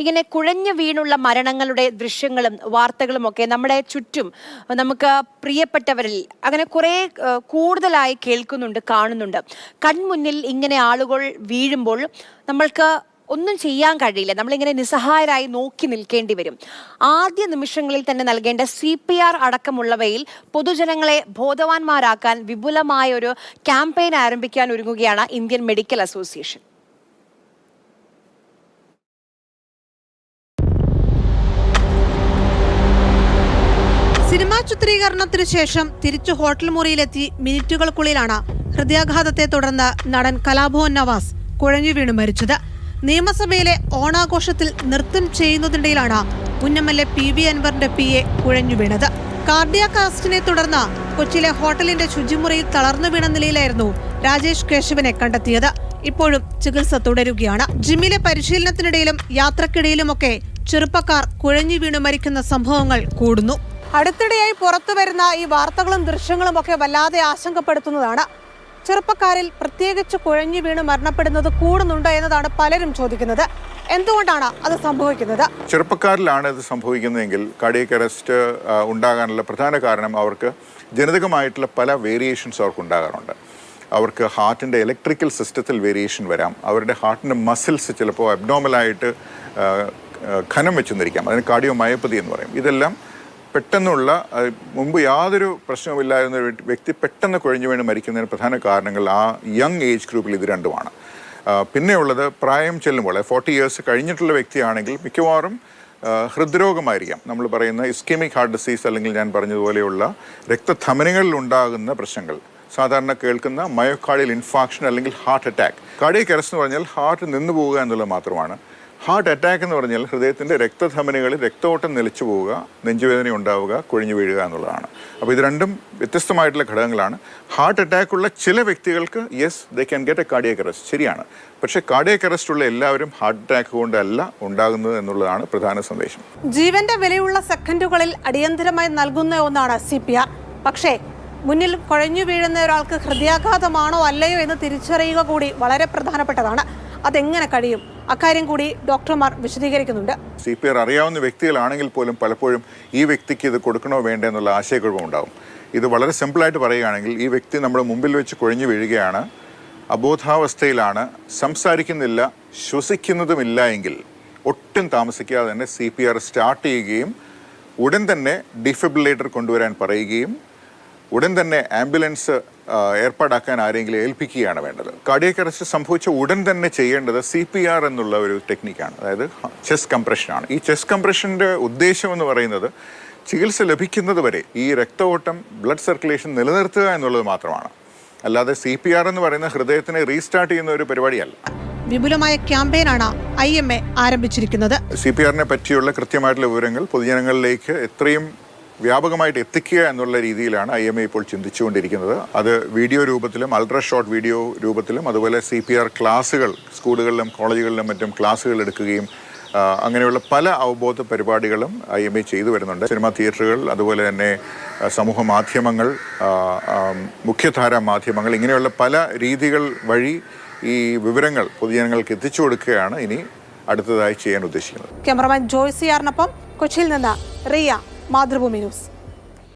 ഇങ്ങനെ കുഴഞ്ഞു വീണുള്ള മരണങ്ങളുടെ ദൃശ്യങ്ങളും വാർത്തകളും ഒക്കെ നമ്മുടെ ചുറ്റും നമുക്ക് പ്രിയപ്പെട്ടവരിൽ അങ്ങനെ കുറേ കൂടുതലായി കേൾക്കുന്നുണ്ട് കാണുന്നുണ്ട്. കൺമുന്നിൽ ഇങ്ങനെ ആളുകൾ വീഴുമ്പോൾ നമ്മൾക്ക് ഒന്നും ചെയ്യാൻ കഴിയില്ല. നമ്മളിങ്ങനെ നിസ്സഹായരായി നോക്കി നിൽക്കേണ്ടി വരും. ആദ്യ നിമിഷങ്ങളിൽ തന്നെ നൽകേണ്ട സി പി ആർ അടക്കമുള്ളവയിൽ പൊതുജനങ്ങളെ ബോധവാന്മാരാക്കാൻ വിപുലമായ ഒരു ക്യാമ്പയിൻ ആരംഭിക്കാൻ ഒരുങ്ങുകയാണ് ഇന്ത്യൻ മെഡിക്കൽ അസോസിയേഷൻ. ചിത്രീകരണത്തിനു ശേഷം തിരിച്ചു ഹോട്ടൽ മുറിയിലെത്തി മിനിറ്റുകൾക്കുള്ളിലാണ് ഹൃദയാഘാതത്തെ തുടർന്ന് നടൻ കലാഭവൻ നവാസ് കുഴഞ്ഞു വീണ് മരിച്ചത്. നിയമസഭയിലെ ഓണാഘോഷത്തിൽ നൃത്തം ചെയ്യുന്നതിനിടയിലാണ് മുൻ എം പി വി അൻവറിന്റെ പി എ കുഴഞ്ഞു വീണത്. കാർഡിയാക് അറസ്റ്റിനെ തുടർന്ന് കൊച്ചിയിലെ ഹോട്ടലിന്റെ ശുചിമുറിയിൽ തളർന്നു വീണ നിലയിലായിരുന്നു രാജേഷ് കേശവനെ കണ്ടെത്തിയത്. ഇപ്പോഴും ചികിത്സ തുടരുകയാണ്. ജിമ്മിലെ പരിശീലനത്തിനിടയിലും യാത്രക്കിടയിലുമൊക്കെ ചെറുപ്പക്കാർ കുഴഞ്ഞു വീണു മരിക്കുന്ന സംഭവങ്ങൾ കൂടുന്നു. അടുത്തിടെയായി പുറത്തു വരുന്ന ഈ വാർത്തകളും ദൃശ്യങ്ങളും ഒക്കെ വല്ലാതെ ആശങ്കപ്പെടുത്തുന്നതാണ്. ചെറുപ്പക്കാരിൽ പ്രത്യേകിച്ച് കുഴഞ്ഞു വീണ് മരണപ്പെടുന്നത് കൂടുന്നുണ്ടോ എന്നതാണ് പലരും ചോദിക്കുന്നത്. എന്തുകൊണ്ടാണ് അത് സംഭവിക്കുന്നത്? ചെറുപ്പക്കാരിലാണ് ഇത് സംഭവിക്കുന്നതെങ്കിൽ കാർഡിയക് അറസ്റ്റ് ഉണ്ടാകാനുള്ള പ്രധാന കാരണം അവർക്ക് ജനിതകമായിട്ടുള്ള പല വേരിയേഷൻസ് അവർക്ക് ഉണ്ടാകാറുണ്ട്. അവർക്ക് ഹാർട്ടിന്റെ ഇലക്ട്രിക്കൽ സിസ്റ്റത്തിൽ വേരിയേഷൻ വരാം. അവരുടെ ഹാർട്ടിന്റെ മസിൽസ് ചിലപ്പോൾ അബ്നോമലായിട്ട് ഖനം വെച്ചെന്നിരിക്കാം അതിന് കാർഡിയോ മയോപ്പതി എന്ന് പറയും. ഇതെല്ലാം പെട്ടെന്നുള്ള മുമ്പ് യാതൊരു പ്രശ്നവുമില്ലായിരുന്ന വ്യക്തി പെട്ടെന്ന് കുഴഞ്ഞു വീണ് മരിക്കുന്നതിന് പ്രധാന കാരണങ്ങൾ ആ യങ് ഏജ് ഗ്രൂപ്പിൽ ഇത് രണ്ടുമാണ്. പിന്നെയുള്ളത് പ്രായം ചെല്ലുമ്പോൾ ഫോർട്ടി ഇയേഴ്സ് കഴിഞ്ഞിട്ടുള്ള വ്യക്തിയാണെങ്കിൽ മിക്കവാറും ഹൃദ്രോഗമായിരിക്കാം. നമ്മൾ പറയുന്ന ഇസ്കെമിക് ഹാർട്ട് ഡിസീസ് അല്ലെങ്കിൽ ഞാൻ പറഞ്ഞതുപോലെയുള്ള രക്തധമനികളിൽ ഉണ്ടാകുന്ന പ്രശ്നങ്ങൾ. സാധാരണ കേൾക്കുന്ന മയോകാർഡിയൽ ഇൻഫാക്ഷൻ അല്ലെങ്കിൽ ഹാർട്ട് അറ്റാക്ക്. കാർഡിയക് അറസ്റ്റ് എന്ന് പറഞ്ഞാൽ ഹാർട്ട് നിന്നു പോവുക എന്നുള്ളത് മാത്രമാണ്. ഹാർട്ട് അറ്റാക്ക് എന്ന് പറഞ്ഞാൽ ഹൃദയത്തിന്റെ രക്തധമനികളിൽ രക്തോട്ടം നിലച്ചു പോവുക നെഞ്ചുവേദന ഉണ്ടാവുക കുഴിഞ്ഞു വീഴുക എന്നുള്ളതാണ്. അപ്പോൾ ഇത് രണ്ടും വ്യത്യസ്തമായിട്ടുള്ള ഘടകങ്ങളാണ്. ഹാർട്ട് അറ്റാക്കുള്ള ചില വ്യക്തികൾക്ക് yes they can get a cardiac arrest ശരിയാണ്. പക്ഷേ കാർഡിയക് അറസ്റ്റ് ഉള്ള എല്ലാവരും ഹാർട്ട് അറ്റാക്ക് കൊണ്ടല്ല ഉണ്ടാകുന്നത് എന്നുള്ളതാണ് പ്രധാന സന്ദേശം. ജീവന്റെ വിലയുള്ള സെക്കൻഡുകളിൽ അടിയന്തരമായി നൽകുന്ന ഒന്നാണ് സി പി ആർ പക്ഷേ മുന്നിൽ കുഴഞ്ഞു വീഴുന്ന ഒരാൾക്ക് ഹൃദയാഘാതമാണോ അല്ലയോ എന്ന് തിരിച്ചറിയുക കൂടി വളരെ പ്രധാനപ്പെട്ടതാണ്. അതെങ്ങനെ കഴിയും? അക്കാര്യം കൂടി ഡോക്ടർമാർ വിശദീകരിക്കുന്നുണ്ട്. സി പി ആർ അറിയാവുന്ന വ്യക്തികളാണെങ്കിൽ പോലും പലപ്പോഴും ഈ വ്യക്തിക്ക് ഇത് കൊടുക്കണോ വേണ്ടേ എന്നുള്ള ആശയക്കുഴപ്പമുണ്ടാകും ഇത് വളരെ സിമ്പിളായിട്ട് പറയുകയാണെങ്കിൽ ഈ വ്യക്തി നമ്മുടെ മുമ്പിൽ വെച്ച് കുഴഞ്ഞു വീഴുകയാണ് അബോധാവസ്ഥയിലാണ് സംസാരിക്കുന്നില്ല ശ്വസിക്കുന്നതുമില്ല എങ്കിൽ ഒട്ടും താമസിക്കാതെ തന്നെ സി പി ആർ സ്റ്റാർട്ട് ചെയ്യുകയും ഉടൻ തന്നെ ഡിഫിബിലേറ്റർ കൊണ്ടുവരാൻ പറയുകയും ഉടൻ തന്നെ ആംബുലൻസ് ഏർപ്പാടാക്കാൻ ആരെങ്കിലും ഏൽപ്പിക്കുകയാണ് വേണ്ടത്. കാർഡിയക് അറസ്റ്റ് സംഭവിച്ച ഉടൻ തന്നെ ചെയ്യേണ്ടത് സി പി ആർ എന്നുള്ള ഒരു ടെക്നിക്കാണ്. അതായത് ചെസ്റ്റ് കംപ്രഷനാണ്. ഈ ചെസ്റ്റ് കംപ്രഷന്റെ ഉദ്ദേശം എന്ന് പറയുന്നത് ചികിത്സ ലഭിക്കുന്നത് വരെ ഈ രക്തഓട്ടം ബ്ലഡ് സർക്കുലേഷൻ നിലനിർത്തുക എന്നുള്ളത് മാത്രമാണ്. അല്ലാതെ സി പി ആർ എന്ന് പറയുന്ന ഹൃദയത്തിനെ റീസ്റ്റാർട്ട് ചെയ്യുന്ന ഒരു പരിപാടിയല്ല. വിപുലമായ ക്യാമ്പയിനാണ് ഐ എം എ ആരംഭിച്ചിരിക്കുന്നത്. സി പി ആറിനെ പറ്റിയുള്ള കൃത്യമായിട്ടുള്ള വിവരങ്ങൾ പൊതുജനങ്ങളിലേക്ക് എത്രയും വ്യാപകമായിട്ട് എത്തിക്കുക എന്നുള്ള രീതിയിലാണ് ഐ എം എ ഇപ്പോൾ ചിന്തിച്ചുകൊണ്ടിരിക്കുന്നത്. അത് വീഡിയോ രൂപത്തിലും അൾട്രാ ഷോർട്ട് വീഡിയോ രൂപത്തിലും അതുപോലെ സി പി ആർ ക്ലാസ്സുകൾ സ്കൂളുകളിലും കോളേജുകളിലും മറ്റും ക്ലാസ്സുകൾ എടുക്കുകയും അങ്ങനെയുള്ള പല അവബോധ പരിപാടികളും ഐ എം എ ചെയ്തു വരുന്നുണ്ട്. സിനിമാ തിയേറ്ററുകൾ അതുപോലെ തന്നെ സമൂഹ മാധ്യമങ്ങൾ മുഖ്യധാരാ മാധ്യമങ്ങൾ ഇങ്ങനെയുള്ള പല രീതികൾ വഴി ഈ വിവരങ്ങൾ പൊതുജനങ്ങൾക്ക് എത്തിച്ചു കൊടുക്കുകയാണ് ഇനി അടുത്തതായി ചെയ്യാൻ ഉദ്ദേശിക്കുന്നത്. ക്യാമറമാൻ ജോയ്സിയാറിനൊപ്പം കൊച്ചിയിൽ നിന്ന് റിയ. മാതൃഭൂമി ന്യൂസ്.